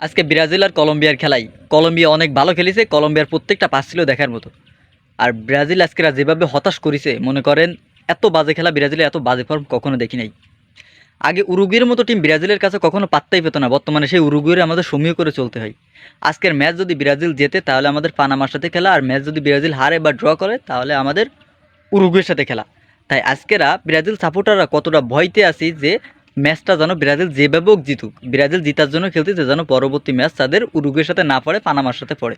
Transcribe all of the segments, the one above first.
আজকে ব্রাজিল আর কলম্বিয়ার খেলাই। কলম্বিয়া অনেক ভালো খেলেছে, কলম্বিয়ার প্রত্যেকটা পাস ছিল দেখার মতো। আর ব্রাজিল আজকেরা যেভাবে হতাশ করেছে, মনে করেন এত বাজে খেলা ব্রাজিলের এত বাজে ফর্ম কখনো দেখি নাই। আগে উরুগুয়ের মতো টিম ব্রাজিলের কাছে কখনো পাত্তাই পেত না, বর্তমানে সেই উরুগুয়ের আমাদের সমীহ করে চলতে হয়। আজকের ম্যাচ যদি ব্রাজিল জেতে, তাহলে আমাদের পানামার সাথে খেলা, আর ম্যাচ যদি ব্রাজিল হারে বা ড্র করে, তাহলে আমাদের উরুগুয়ের সাথে খেলা। তাই আজকেরা ব্রাজিল সাপোর্টাররা কতটা ভয়তে আছি যে ম্যাচটা যেন ব্রাজিল যেভাবে হোক জিতুক, ব্রাজিল জিতার জন্য খেলতেছে যেন পরবর্তী ম্যাচ তাদের উরুগুয়ের সাথে না পড়ে, পানামার সাথে পড়ে।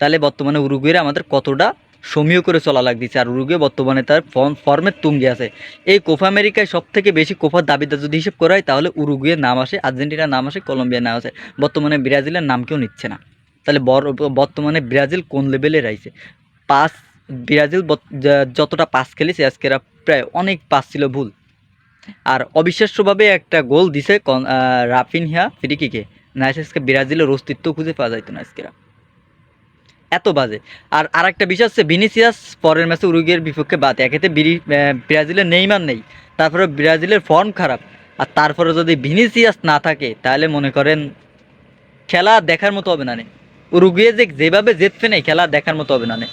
তাহলে বর্তমানে উরুগুয়ের আমাদের কতটা সমীহ করে চলা লাগতেছে, আর উরুগুয়ে বর্তমানে তার ফর্ম ফর্মের তুঙ্গে আছে। এই কোফা আমেরিকায় সব থেকে বেশি কোফার দাবিদার যদি হিসেব করা হয়, তাহলে উরুগুয়ের নাম আসে, আর্জেন্টিনার নাম আসে, কলম্বিয়ার নাম আসে। বর্তমানে ব্রাজিলের নাম কেউ নিচ্ছে না। তাহলে বর্তমানে ব্রাজিল কোন লেভেলে রাইছে পাস, ব্রাজিল যতটা পাস খেলেছে, আজকেরা প্রায় অনেক পাস ছিল ভুল। আর অবিশ্বাস্যভাবে একটা গোল দিছে আহ, রাফিনহা ফিরিকিকে। না আজকে ব্রাজিলের অস্তিত্ব খুঁজে পাওয়া যাইতো না আজকেরা এত বাজে। আর আরেকটা বিষয় হচ্ছে ভিনিসিয়াস পরের ম্যাচে উরুগের বিপক্ষে বাদ। একেতে বিরি- ব্রাজিলের নেইমার নেই। তারপরে ব্রাজিলের ফর্ম খারাপ। আর তারপরে যদি ভিনিসিয়াস না থাকে তাহলে মনে করেন খেলা দেখার মতো হবে না নে উরুগুয়ে যে যেভাবে জেতবে নেই খেলা দেখার মতো হবে নে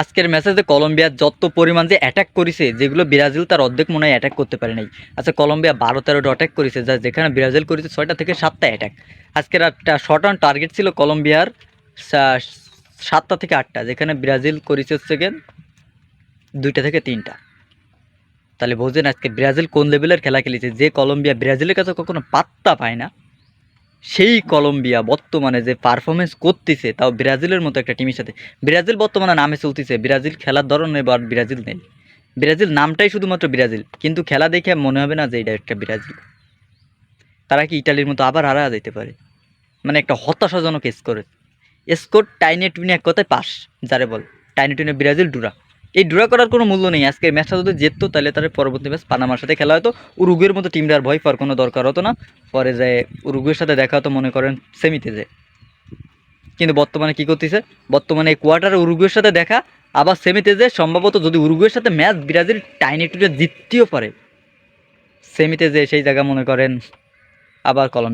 আজকের ম্যাচে যে কলম্বিয়া যত পরিমাণ যে অ্যাটাক করেছে, যেগুলো ব্রাজিল তার অর্ধেক মনে হয় অ্যাটাক করতে পারে নাই। আচ্ছা কলম্বিয়া বারো তেরোটা অ্যাটাক করেছে, যা যেখানে ব্রাজিল করেছে, ছয়টা থেকে সাতটা অ্যাটাক আজকের একটা শর্ট অন টার্গেট ছিল কলম্বিয়ার সাতটা থেকে আটটা, যেখানে ব্রাজিল করেছে হচ্ছে দুইটা থেকে তিনটা। তাহলে বোঝেন আজকে ব্রাজিল কোন লেভেলের খেলা খেলেছে, যে কলম্বিয়া ব্রাজিলের কাছে কখনো পাত্তা পায় না। সেই কলম্বিয়া বর্তমানে যে পারফরমেন্স করতেছে, তাও ব্রাজিলের মতো একটা টিমের সাথে। ব্রাজিল বর্তমানে নামে চলতেছে। ব্রাজিল খেলার ধরনে এবার ব্রাজিল নেই। ব্রাজিল নামটাই শুধুমাত্র ব্রাজিল, কিন্তু খেলা দেখে মনে হবে না যে এটা একটা ব্রাজিল। তারা কি ইটালির মতো আবার হারা যেতে পারে? মানে একটা হতাশাজনক স্কোর স্কোর টাইনে টুইনে এক কথায় পাস, যারে বল। টাইনে টুইনে ব্রাজিল ডুরা। এই ডুরা করার কোনো মূল্য নেই। আজকের ম্যাচটা যদি জিততো, তাহলে তার পরবর্তী ম্যাচ পানামার সাথে খেলা হতো। উরুগুয়ের মতো টিমটার ভয় পাওয়ার কোনো দরকার হতো না। পরে যায় উরুগুয়ের সাথে দেখা হতো, মনে করেন সেমিতে যায় কিন্তু বর্তমানে কি করতেছে? বর্তমানে কোয়ার্টারে উরুগুয়ের সাথে দেখা, আবার সেমিতে যে, সম্ভবত যদি উরুগুয়ের সাথে ম্যাচ ব্রাজিল টাইনি টুটে জিততেও পারে সেমিতে যে, সেই জায়গা মনে করেন, আবার কলমে